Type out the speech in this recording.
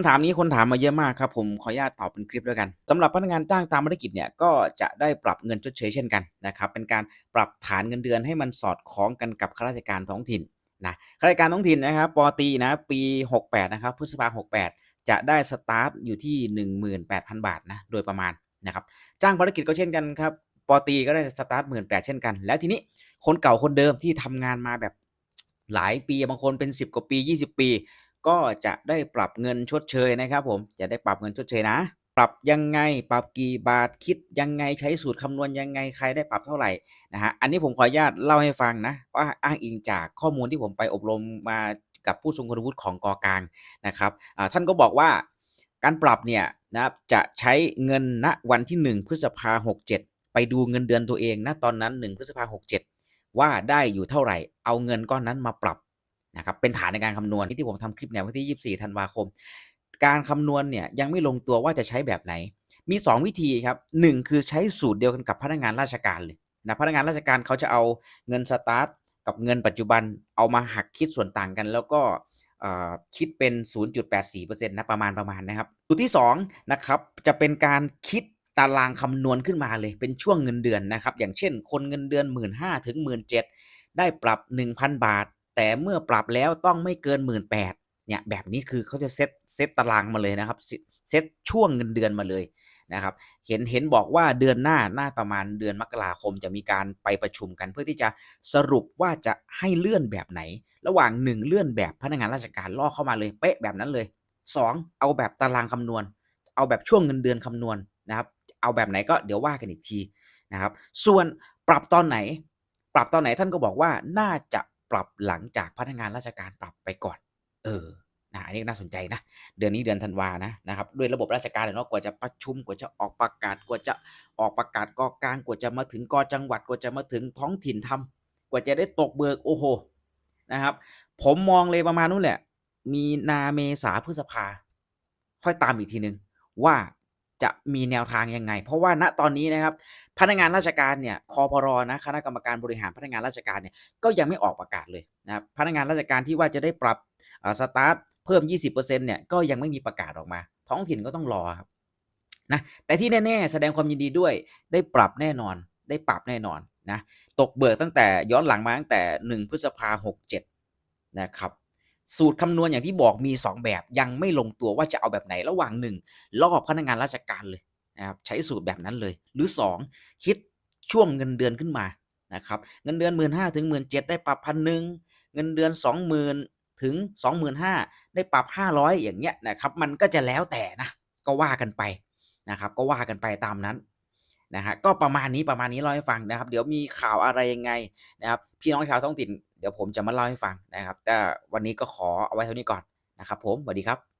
คำถามนี้คนถามมาเยอะมากครับผมขออนุญาตตอบเป็นคลิปด้วยกันสำหรับพนักงานจ้างตามภารกิจเนี่ยก็จะได้ปรับเงินชดเชยเช่นกันนะครับเป็นการปรับฐานเงินเดือนให้มันสอดคล้องกันกับข้าราชการท้องถิ่นนะข้าราชการท้องถิ่นนะครับปอตีนะปี 68 นะครับพฤษภา68จะได้สตาร์ทอยู่ที่ 18,000 บาทนะโดยประมาณนะครับจ้างภารกิจก็เช่นกันครับปอตีก็ได้สตาร์ท18,000เช่นกัน แล้วทีนี้คนเก่าคนเดิมที่ทำงานมาแบบหลายปีบางคนเป็น 10 กว่าปี 20 ปี ก็จะได้ปรับเงินชดเชยนะครับ ผมจะได้ปรับเงินชดเชยนะ ปรับยังไงปรับกี่บาทคิดยังไงใช้สูตรคำนวณยังไงใครได้ปรับเท่าไหร่นะฮะอันนี้ผมขออนุญาตเล่าให้ฟังนะว่าอ้างอิงจากข้อมูลที่ผมไปอบรมมากับผู้ทรงคุณวุฒิของกอกลางนะครับท่านก็บอกว่าการปรับเนี่ยนะครับจะใช้เงินณวันที่ 1 พฤษภาหกเจ็ดไปดูเงินเดือนตัวเองนะตอนนั้น 1 พฤษภาหกเจ็ดว่าได้อยู่เท่าไหร่ เอาเงินก้อนนั้นมาปรับ นะครับเป็นฐานในการคำนวณที่ผมทำคลิปเนี่ยวันที่ 24 ธันวาคม การคำนวณเนี่ยยังไม่ลงตัวว่าจะใช้แบบไหน มี 2 วิธีครับ1คือใช้สูตรเดียวกันกับพนักงานราชการเลยนะพนักงานราชการเขาจะเอาเงินสตาร์ทกับเงินปัจจุบันเอามาหักคิดส่วนต่างกัน แล้วก็เอ่อคิดเป็น 0.84%นะประมาณประมาณนะครับสูตรที่2นะครับจะเป็นการคิดตารางคำนวณขึ้นมาเลยเป็นช่วงเงินเดือนนะครับ อย่างเช่น คนเงินเดือน 1 5 0 0 0ถึง17,000ได้ปรับ 1,000 บาท แต่เมื่อปรับแล้วต้องไม่เกิน 1 8ื่นเนี่ยแบบนี้คือเขาจะเซตเซตตารางมาเลยนะครับเซตช่วงเงินเดือนมาเลยนะครับเห็นเห็นบอกว่าเดือนหน้าหน้าประมาณเดือนมกราคมจะมีการไปประชุมกัน เพื่อที่จะสรุปว่าจะให้เลื่อนแบบไหน ระหว่าง 1 เลื่อนแบบพนักงานราชการล่อเข้ามาเลยเป๊ะแบบนั้นเลย 2 เอาแบบตารางคำนวณ เอาแบบช่วงเงินเดือนคำนวณนะครับเอาแบบไหนก็เดี๋ยวว่ากันอีกทีนะครับส่วนปรับตอนไหน ปรับตอนไหนท่านก็บอกว่าน่าจะ ปรับหลังจากพนักงานราชการปรับไปก่อน เออนะอันนี้น่าสนใจนะ เดือนนี้เดือนธันวานะนะครับด้วยระบบราชการเนาะกว่าจะประชุมกว่าจะออกประกาศกว่าจะออกประกาศกอกลางกว่าจะมาถึงกอจังหวัดกว่าจะมาถึงท้องถิ่นทำกว่าจะได้ตกเบิกโอ้โหนะครับ ผมมองเลยประมาณนู้นแหละ มีนาเมษาพฤษภา ค่อยตามอีกทีหนึ่งว่า จะมีแนวทางยังไง เพราะว่าณตอนนี้นะครับพนักงานราชการเนี่ยคอพรนะคณะกรรมการบริหารพนักงานราชการเนี่ยก็ยังไม่ออกประกาศเลยนะครับพนักงานราชการที่ว่าจะได้ปรับสตาร์ทเพิ่ม 20%เนี่ยก็ยังไม่มีประกาศออกมา ท้องถิ่นก็ต้องรอครับนะแต่ที่แน่ๆแสดงความยินดีด้วยได้ปรับแน่นอน ได้ปรับแน่นอนนะตกเบิกตั้งแต่ย้อนหลังมาตั้งแต่ 1 พฤษภาหกเจ็ดนะครับ สูตรคำนวณอย่างที่บอกมี 2 แบบ ยังไม่ลงตัวว่าจะเอาแบบไหนระหว่าง1ลอกพนักงานราชการเลยนะครับใช้สูตรแบบนั้นเลย หรือ 2 คิดช่วงเงินเดือนขึ้นมานะครับเงินเดือน 1 5ื่นถึงหมื่นได้ปรับพันหนึ่งเงินเดือน 20,000 ถึง 25,000 ได้ปรับ 500 อย่างเงี้ยนะครับมันก็จะแล้วแต่นะก็ว่ากันไปนะครับก็ว่ากันไปตามนั้นนะฮะก็ประมาณนี้ประมาณนี้เล่าให้ฟังนะครับ เดี๋ยวมีข่าวอะไรยังไงนะครับพี่น้องชาวท้องถิ่น เดี๋ยวผมจะมาเล่าให้ฟังนะครับ แต่วันนี้ก็ขอเอาไว้เท่านี้ก่อนนะครับ ผมสวัสดีครับ